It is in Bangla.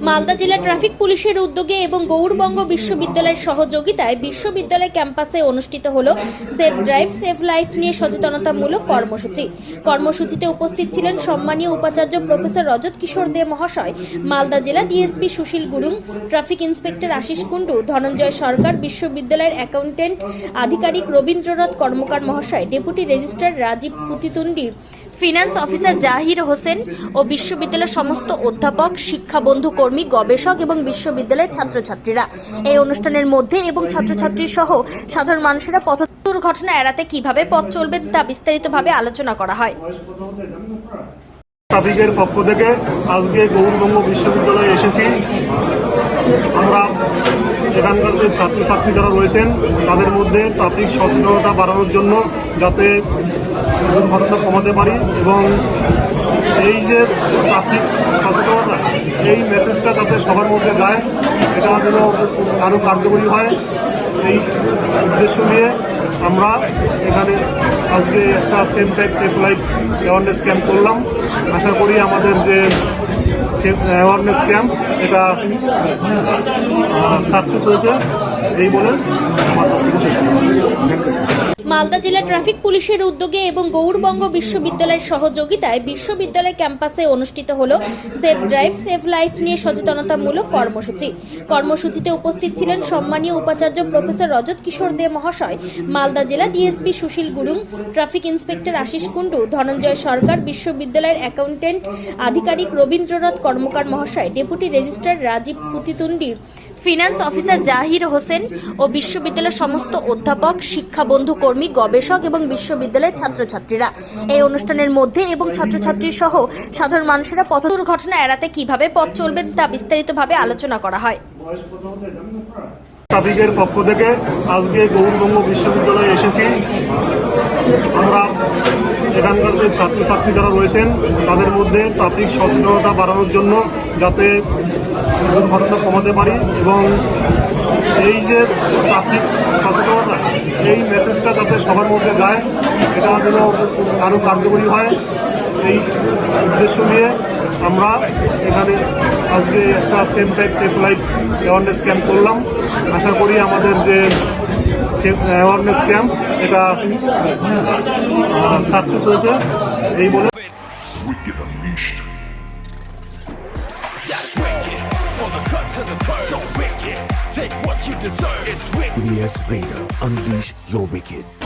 মালদা জেলা ট্রাফিক পুলিশের উদ্যোগে এবং গৌড়বঙ্গ বিশ্ববিদ্যালয়ের সহযোগিতায় বিশ্ববিদ্যালয় ক্যাম্পাসে অনুষ্ঠিত হলো সেফ ড্রাইভ, সেভ লাইফ নিয়ে সচেতনতামূলক কর্মসূচি। কর্মসূচিতে উপস্থিত ছিলেন সম্মানীয় উপাচার্য প্রফেসর রজত কিশোর দে মহাশয়, মালদা জেলা DSP Sushil Gurung, traffic inspector Ashis Kundu, Dhananjay Sarkar, বিশ্ববিদ্যালয়ের অ্যাকাউন্টেন্ট আধিকারিক রবীন্দ্রনাথ কর্মকার মহাশয়, deputy registrar Rajib Putitundi finance officer Zahir Hossain ও বিশ্ববিদ্যালয়ের সমস্ত অধ্যাপক, শিক্ষাবন্ধু, কর্মী, গবেষক এবং বিশ্ববিদ্যালয়ের ছাত্রছাত্রীরা এই অনুষ্ঠানের মধ্যে এবং ছাত্রছাত্রী সহ সাধারণ মানুষেরা পথ দুর্ঘটনা এড়াতে কীভাবে পথ চলবে তা বিস্তারিতভাবে আলোচনা করা হয়। ট্রাফিকের পক্ষ থেকে আজকে গৌরবঙ্গ বিশ্ববিদ্যালয়ে এসেছি। আমরা এখানকার যে ছাত্রছাত্রী যারা রয়েছেন, তাদের মধ্যে ট্রাফিক সচেতনতা বাড়ানোর জন্য যাতে দুর্ঘটনা কমাতে পারি এবং এই যে ট্রাফিক সচেতনতা, এই মেসেজটা যাতে সবার মধ্যে যায়, এটা যেন আরও কার্যকরী হয়, এই উদ্দেশ্য নিয়ে আমরা এখানে আজকে একটা same type safe life awareness camp করলাম। আশা করি আমাদের যে অ্যাওয়ারনেস ক্যাম্প এটা সাকসেস হয়েছে। এই বলে আমার বক্তব্য শেষ মালদা জেলা ট্রাফিক পুলিশের উদ্যোগে এবং গৌড়বঙ্গ বিশ্ববিদ্যালয়ের সহযোগিতায় বিশ্ববিদ্যালয় ক্যাম্পাসে অনুষ্ঠিত হল সেফ ড্রাইভ সেভ লাইফ নিয়ে সচেতনতামূলক কর্মসূচি। কর্মসূচিতে উপস্থিত ছিলেন সম্মানীয় উপাচার্য প্রফেসর রজত কিশোর দে মহাশয়, মালদা জেলা DSP Sushil Gurung, traffic inspector Ashis Kundu, Dhananjay Sarkar, বিশ্ববিদ্যালয়ের অ্যাকাউন্টেন্ট আধিকারিক রবীন্দ্রনাথ কর্মকার মহাশয়, deputy registrar Rajib Putitundi finance officer Zahir Hossain ও বিশ্ববিদ্যালয়ের সমস্ত অধ্যাপক, শিক্ষাবন্ধু, কর্মী, গবেষক এবং বিশ্ববিদ্যালয়ের ছাত্রছাত্রীরা এই অনুষ্ঠানের মধ্যে এবং ছাত্রছাত্রী সহ সাধারণ মানুষেরা পথ দুর্ঘটনা এড়াতে কীভাবে পথ চলবে তা বিস্তারিতভাবে আলোচনা করা হয়। ট্রাফিকের পক্ষ থেকে আজকে গৌরবঙ্গ বিশ্ববিদ্যালয়ে এসেছি। আমরা এখানকার যে ছাত্রছাত্রী যারা রয়েছেন, তাদের মধ্যে ট্রাফিক সচেতনতা বাড়ানোর জন্য যাতে দুর্ঘটনা কমাতে পারি এবং এই যে ট্রাফিক সচেতনতা, এই মেসেজটা যাতে সবার মধ্যে যায়, এটা যেন আরও কার্যকরী হয়, এই উদ্দেশ্য নিয়ে আমরা এখানে আজকে একটা same type safe life awareness camp করলাম। আশা করি আমাদের যে অ্যাওয়ারনেস ক্যাম্প এটা সাকসেস হয়েছে, এই বলে to the curve. So wicked. Take what you deserve. It's wicked. EBS Raider, unleash your wicked.